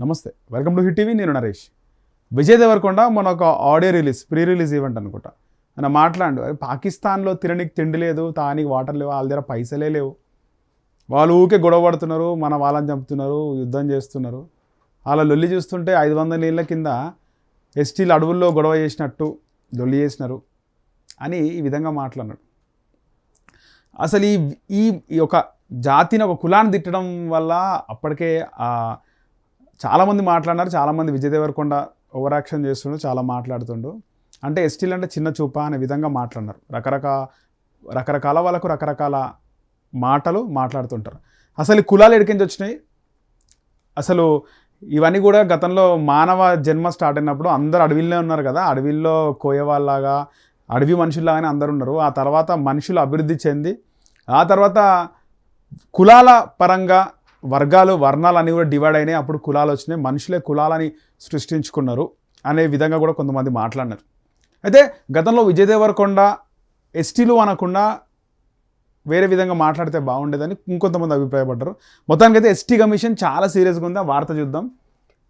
నమస్తే. Welcome to hit TV నేను నరేష్. విజయ్ దేవరకొండ మన ఒక audio release pre release event అనుకుంటా. ఆయన మాట్లాడు పాకిస్తాన్లో తిననికి తిండి లేదు తానికి వాటర్ లేవు వాళ్ళ దగ్గర పైసలే లేవు. వాళ్ళు ఊకే గొడవ పడుతున్నారు మన వాళ్ళని చంపుతున్నారు యుద్ధం చేస్తున్నారు. వాళ్ళ లొల్లి చూస్తుంటే ఐదు వందల ఏళ్ళ కింద ఎస్టీలు అడవుల్లో గొడవ చేసినట్టు లొల్లి చేసినారు అని ఈ విధంగా మాట్లాడినాడు. అసలు ఈ ఈ ఒక జాతిని ఒక కులాన్ని తిట్టడం వల్ల అప్పటికే చాలామంది మాట్లాడినారు చాలామంది విజయ్ దేవరకొండ ఓవర్ యాక్షన్ చేస్తుండు చాలా మాట్లాడుతుండు. అంటే ఎస్టీలు అంటే చిన్న చూప అనే విధంగా మాట్లాడినారు. రకరకాల రకరకాల వాళ్ళకు రకరకాల మాటలు మాట్లాడుతుంటారు. అసలు కులాలు ఎడికించి వచ్చినాయి? అసలు ఇవన్నీ కూడా గతంలో మానవ జన్మ స్టార్ట్ అయినప్పుడు అందరు అడవిలోనే ఉన్నారు కదా. అడవిల్లో కోయవాళ్ళలాగా అడవి మనుషుల్లాగానే అందరు ఉన్నారు. ఆ తర్వాత మనుషులు అభివృద్ధి చెంది ఆ తర్వాత కులాల పరంగా వర్గాలు వర్ణాలు అన్నీ కూడా డివైడ్ అయినాయి. అప్పుడు కులాలు వచ్చినాయి. మనుషులే కులాలని సృష్టించుకున్నారు అనే విధంగా కూడా కొంతమంది మాట్లాడినారు. అయితే గతంలో విజయ్ దేవరకొండ ఎస్టీలు అనకుండా వేరే విధంగా మాట్లాడితే బాగుండేదని ఇంకొంతమంది అభిప్రాయపడ్డారు. మొత్తానికైతే ఎస్టీ కమిషన్ చాలా సీరియస్గా ఉంది. ఆ వార్త చూద్దాం.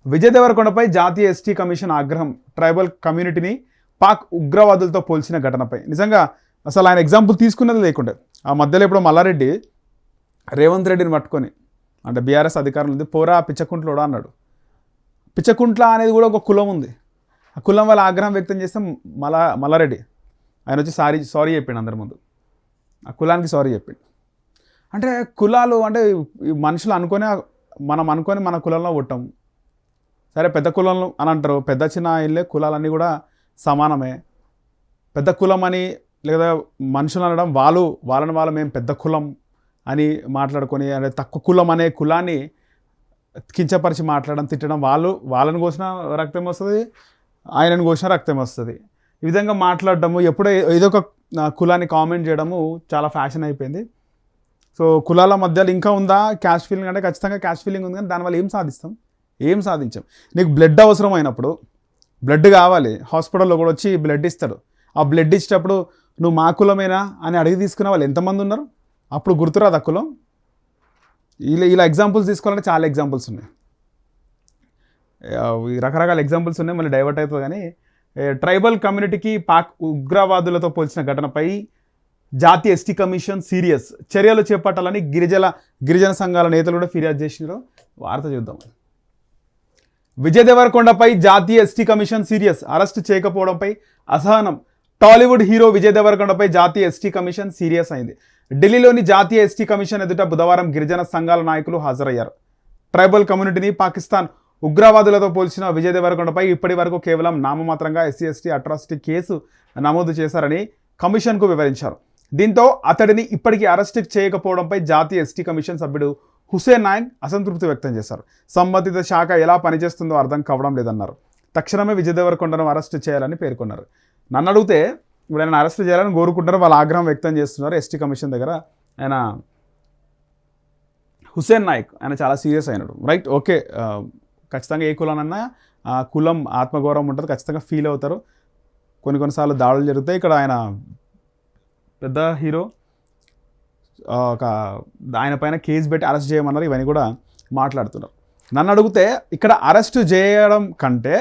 విజయ్ దేవరకొండపై జాతీయ ఎస్టీ కమిషన్ ఆగ్రహం ట్రైబల్ కమ్యూనిటీని పాక్ ఉగ్రవాదులతో పోల్చిన ఘటనపై. నిజంగా అసలు ఆయన ఎగ్జాంపుల్ తీసుకున్నది లేకుండే. ఆ మధ్యలో ఇప్పుడు మల్లారెడ్డి రేవంత్ రెడ్డిని పట్టుకొని అంటే బీఆర్ఎస్ అధికారులు ఉంది పోరా పిచ్చకుంట్లోడా అన్నాడు. పిచ్చకుంట్ల అనేది కూడా ఒక కులం ఉంది. ఆ కులం వల్ల ఆగ్రహం వ్యక్తం చేస్తే మల మల్లారెడ్డి ఆయన వచ్చి సారీ సారీ చెప్పిండు అందరి ముందు. ఆ కులానికి సారీ చెప్పిండు. అంటే కులాలు అంటే మనుషులు అనుకొని మనం అనుకొని మన కులంలో పుట్టాం. సరే పెద్ద కులంలో అని అంటారు. పెద్ద చిన్న ఇల్లే కులాలన్నీ కూడా సమానమే. పెద్ద కులం అని లేదా మనుషులు అనడం వాళ్ళు వాళ్ళని వాళ్ళు మేము పెద్ద కులం అని మాట్లాడుకొని అంటే తక్కువ కులం అనే కులాన్ని కించపరిచి మాట్లాడడం తిట్టడం వాళ్ళు వాళ్ళని కోసిన రక్తం వస్తుంది ఆయనను కోసిన రక్తం వస్తుంది. ఈ విధంగా మాట్లాడడము ఎప్పుడో ఏదో ఒక కులాన్ని కామెంట్ చేయడము చాలా ఫ్యాషన్ అయిపోయింది. సో కులాల మధ్యలో ఇంకా ఉందా క్యాష్ ఫీలింగ్? అంటే ఖచ్చితంగా క్యాష్ ఫీలింగ్ ఉంది కానీ దానివల్ల ఏం సాధిస్తాం? ఏం సాధించాం? నీకు బ్లడ్ అవసరం అయినప్పుడు బ్లడ్ కావాలి. హాస్పిటల్లో కూడా వచ్చి బ్లడ్ ఇస్తాడు ఆ బ్లడ్ ఇచ్చేటప్పుడు నువ్వు మా కులమేనా అని అడిగి తీసుకునే వాళ్ళు ఎంతమంది ఉన్నారు? అప్పుడు గుర్తురాదు అక్కులో ఇలా ఇలా ఎగ్జాంపుల్స్ తీసుకోవాలంటే చాలా ఎగ్జాంపుల్స్ ఉన్నాయి. రకరకాల ఎగ్జాంపుల్స్ ఉన్నాయి మళ్ళీ డైవర్ట్ అవుతుంది కానీ ట్రైబల్ కమ్యూనిటీకి పాక్ ఉగ్రవాదులతో పోల్చిన ఘటనపై జాతీయ ఎస్టీ కమిషన్ సీరియస్ చర్యలు చేపట్టాలని గిరిజల గిరిజన సంఘాల నేతలు కూడా ఫిర్యాదు చేసినారు వార్త చూద్దాం. విజయ్ దేవరకొండపై జాతీయ ఎస్టీ కమిషన్ సీరియస్ అరెస్ట్ చేయకపోవడంపై అసహనం టాలీవుడ్ హీరో విజయ్ దేవరకొండపై జాతీయ ఎస్టీ కమిషన్ సీరియస్ అయింది. ఢిల్లీలోని జాతీయ ఎస్టీ కమిషన్ ఎదుట బుధవారం గిరిజన సంఘాల నాయకులు హాజరయ్యారు. ట్రైబల్ కమ్యూనిటీని పాకిస్తాన్ ఉగ్రవాదులతో పోల్చిన విజయ్ దేవరకొండపై ఇప్పటి వరకు కేవలం నామమాత్రంగా ఎస్సీ ఎస్టీ అట్రాసిటీ కేసు నమోదు చేశారని కమిషన్కు వివరించారు. దీంతో అతడిని ఇప్పటికీ అరెస్ట్ చేయకపోవడంపై జాతీయ ఎస్టీ కమిషన్ సభ్యుడు హుసేన్ నాయక్ అసంతృప్తి వ్యక్తం చేశారు. సంబంధిత శాఖ ఎలా పనిచేస్తుందో అర్థం కావడం లేదన్నారు. తక్షణమే విజయ్ దేవరకొండను అరెస్ట్ చేయాలని పేర్కొన్నారు. నన్ను అడిగితే ఇప్పుడు ఆయన అరెస్ట్ చేయాలని కోరుకుంటారు వాళ్ళ ఆగ్రహం వ్యక్తం చేస్తున్నారు ఎస్టీ కమిషన్ దగ్గర. ఆయన హుసేన్ నాయక్ ఆయన చాలా సీరియస్ అయినాడు. Right okay. ఖచ్చితంగా ఏ కులానన్నా కులం ఆత్మగౌరవం ఉంటుంది ఖచ్చితంగా ఫీల్ అవుతారు. కొన్ని కొన్నిసార్లు దాడులు జరుగుతాయి. ఇక్కడ ఆయన పెద్ద హీరో ఒక ఆయన పైన కేసు పెట్టి అరెస్ట్ చేయమన్నారు. ఇవన్నీ కూడా మాట్లాడుతున్నారు. నన్ను అడిగితే ఇక్కడ అరెస్ట్ చేయడం కంటే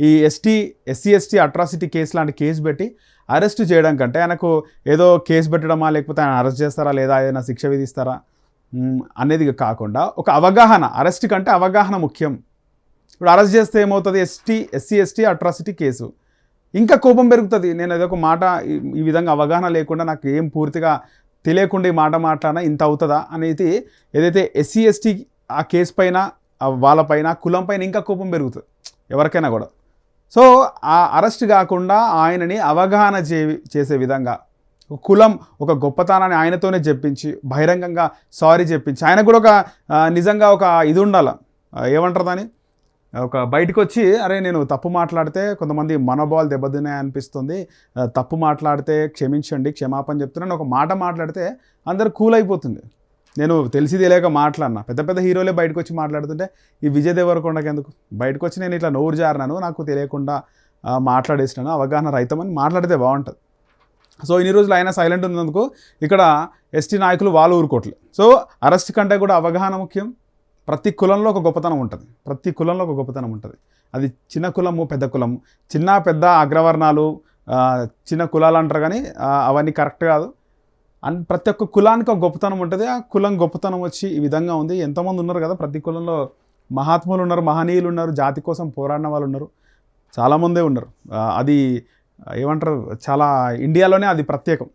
ఈ ST SC ST atrocity case లాంటి కేసు పెట్టి అరెస్ట్ చేయడం కంటే ఆయనకు ఏదో కేసు పెట్టడమా లేకపోతే ఆయన అరెస్ట్ చేస్తారా లేదా ఏదైనా శిక్ష విధిస్తారా అనేది కాకుండా ఒక అవగాహన అరెస్ట్ కంటే అవగాహన ముఖ్యం. ఇప్పుడు అరెస్ట్ చేస్తే ఏమవుతుంది? ST SC ST atrocity case. ఇంకా కోపం పెరుగుతుంది. నేను ఏదో ఒక మాట ఈ- విధంగా అవగాహన లేకుండా నాకు ఏం పూర్తిగా తెలియకుండా ఈ మాట మాట్లాడినా ఇంత అవుతుందా అనేది ఏదైతే ఎస్సీ ఎస్టీ ఆ కేసు పైన వాళ్ళపైన కులం పైన ఇంకా కోపం పెరుగుతుంది. ఎవరికైనా కూడా. సో ఆ అరెస్ట్ కాకుండా ఆయనని అవగాహన చే చేసే విధంగా కులం ఒక గొప్పతనాన్ని ఆయనతోనే చెప్పించి బహిరంగంగా సారీ చెప్పించి ఆయన కూడా ఒక నిజంగా ఒక ఇది ఉండాల. ఏమంటారు దాన్ని? ఒక బయటకు వచ్చి అరే నేను తప్పు మాట్లాడితే కొంతమంది మనోభావాలు దెబ్బతిన్నాయి అనిపిస్తుంది. తప్పు మాట్లాడితే క్షమించండి క్షమాపణ చెప్తున్నాను ఒక మాట మాట్లాడితే అందరు కూల్ అయిపోతుంది. నేను తెలిసి తెలియక మాట్లాడినా. పెద్ద పెద్ద హీరోలే బయటకు వచ్చి మాట్లాడుతుంటే ఈ విజయ్ దేవరకొండకి ఎందుకు? బయటకు వచ్చి నేను ఇట్లా నోరు జారినాను నాకు తెలియకుండా మాట్లాడేసినాను అవగాహన రైతమని మాట్లాడితే బాగుంటుంది. సో ఇన్ని రోజులు ఆయన సైలెంట్ ఉన్నందుకు ఇక్కడ ఎస్టీ నాయకులు వాళ్ళు ఊరుకోవట్లేదు సో అరెస్ట్ కంటే కూడా అవగాహన ముఖ్యం. ప్రతి కులంలో ఒక గొప్పతనం ఉంటుంది. ప్రతి కులంలో ఒక గొప్పతనం ఉంటుంది. అది చిన్న కులము పెద్ద కులము. చిన్న పెద్ద అగ్రవర్ణాలు చిన్న కులాలు అంటారు కానీ అవన్నీ కరెక్ట్ కాదు. అండ్ ప్రతి ఒక్క కులానికి ఒక గొప్పతనం ఉంటుంది. ఆ కులం గొప్పతనం వచ్చి ఈ విధంగా ఉంది. ఎంతోమంది ఉన్నారు కదా ప్రతి కులంలో మహాత్ములు ఉన్నారు మహనీయులు ఉన్నారు జాతి కోసం పోరాడిన వాళ్ళు ఉన్నారు. చాలామందే ఉన్నారు. అది ఏమంటారు చాలా ఇండియాలోనే అది ప్రత్యేకం.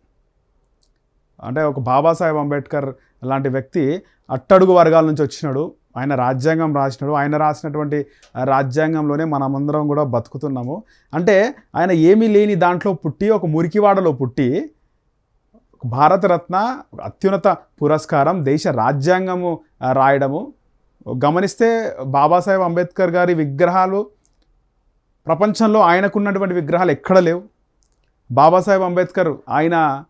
అంటే ఒక బాబాసాహెబ్ అంబేద్కర్ లాంటి వ్యక్తి అట్టడుగు వర్గాల నుంచి వచ్చినాడు. ఆయన రాజ్యాంగం రాసినాడు. ఆయన రాసినటువంటి రాజ్యాంగంలోనే మనమందరం కూడా బతుకుతున్నాము. అంటే ఆయన ఏమీ లేని దాంట్లో పుట్టి ఒక మురికివాడలో పుట్టి భారతరత్న అత్యున్నత పురస్కారం దేశ రాజ్యాంగము రాయడము. గమనిస్తే బాబాసాహెబ్ అంబేద్కర్ గారి విగ్రహాలు ప్రపంచంలో ఆయనకున్నటువంటి విగ్రహాలు ఎక్కడ లేవు. బాబాసాహెబ్ అంబేద్కర్ ఆయన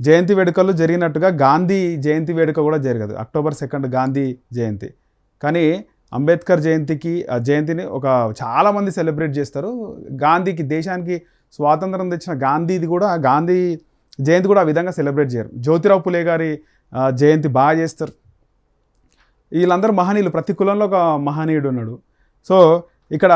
జయంతి వేడుకలు జరిగినట్టుగా గాంధీ జయంతి వేడుక కూడా జరగదు. అక్టోబర్ సెకండ్ గాంధీ జయంతి. కానీ అంబేద్కర్ జయంతికి ఆ జయంతిని ఒక చాలామంది సెలబ్రేట్ చేస్తారు. గాంధీకి దేశానికి స్వాతంత్రం తెచ్చిన గాంధీది కూడా గాంధీ జయంతి కూడా ఆ విధంగా సెలబ్రేట్ చేయరు. జ్యోతిరావు పులే గారి జయంతి బాగా చేస్తారు. వీళ్ళందరూ మహనీయులు. ప్రతి కులంలో ఒక మహనీయుడు ఉన్నాడు. సో ఇక్కడ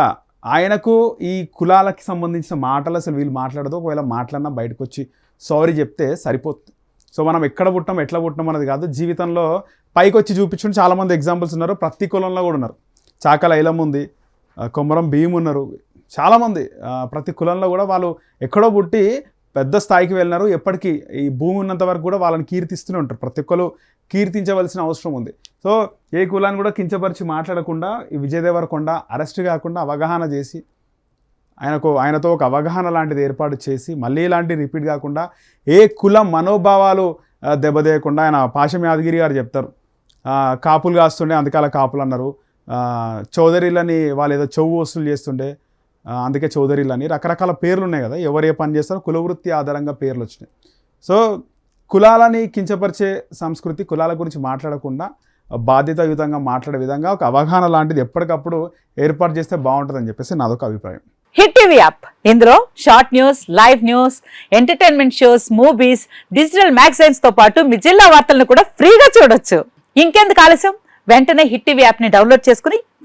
ఆయనకు ఈ కులాలకి సంబంధించిన మాటలు అసలు వీళ్ళు మాట్లాడదు. ఒకవేళ మాట్లాడినా బయటకు వచ్చి సారీ చెప్తే సరిపోతుంది సో మనం ఎక్కడ పుట్టాం ఎట్లా పుట్టాం అనేది కాదు. జీవితంలో పైకి వచ్చి చూపించుకుని చాలామంది ఎగ్జాంపుల్స్ ఉన్నారు. ప్రతి కులంలో కూడా ఉన్నారు. చాకల ఐలం ఉంది కొమరం భీమ్ ఉన్నారు చాలామంది ప్రతి కులంలో కూడా వాళ్ళు ఎక్కడో పుట్టి పెద్ద స్థాయికి వెళ్ళినారు. ఎప్పటికీ ఈ భూమి ఉన్నంత వరకు కూడా వాళ్ళని కీర్తిస్తూనే ఉంటారు. ప్రతి ఒక్కరు కీర్తించవలసిన అవసరం ఉంది. సో ఏ కులాన్ని కూడా కించపరిచి మాట్లాడకుండా ఈ విజయ్ అరెస్ట్ కాకుండా అవగాహన చేసి ఆయనకు ఆయనతో ఒక అవగాహన లాంటిది ఏర్పాటు చేసి మళ్ళీ ఇలాంటి రిపీట్ కాకుండా ఏ కులం మనోభావాలు ఆ, దెబ్బతీయకుండా ఆయన పాశం యాదగిరి గారు చెప్తారు. కాపులు కాస్తుండే అందుకాల కాపులు అన్నారు. చౌదరిలని చౌదరీలని వాళ్ళు ఏదో చెవు వసూలు చేస్తుండే. అందుకే చౌదరిలు అని రకరకాల పేర్లు ఉన్నాయి కదా. ఎవరు ఏ పని చేస్తారో కులవృత్తి ఆధారంగా పేర్లు వచ్చినాయి. సో కులాలని కించపరిచే సంస్కృతి కులాల గురించి మాట్లాడకుండా బాధ్యతాయుతంగా మాట్లాడే విధంగా ఒక అవగాహన లాంటిది ఎప్పటికప్పుడు ఏర్పాటు చేస్తే బాగుంటుందని చెప్పేసి నాదొక అభిప్రాయం. Hit TV app. ఇందులో short news live news entertainment shows movies digital మ్యాగజైన్స్తో పాటు మీ జిల్లా వార్తలను కూడా ఫ్రీగా చూడొచ్చు. ఇంకెందుకు ఆలస్యం? వెంటనే హిట్ టీవీ యాప్ని డౌన్లోడ్ చేసుకుని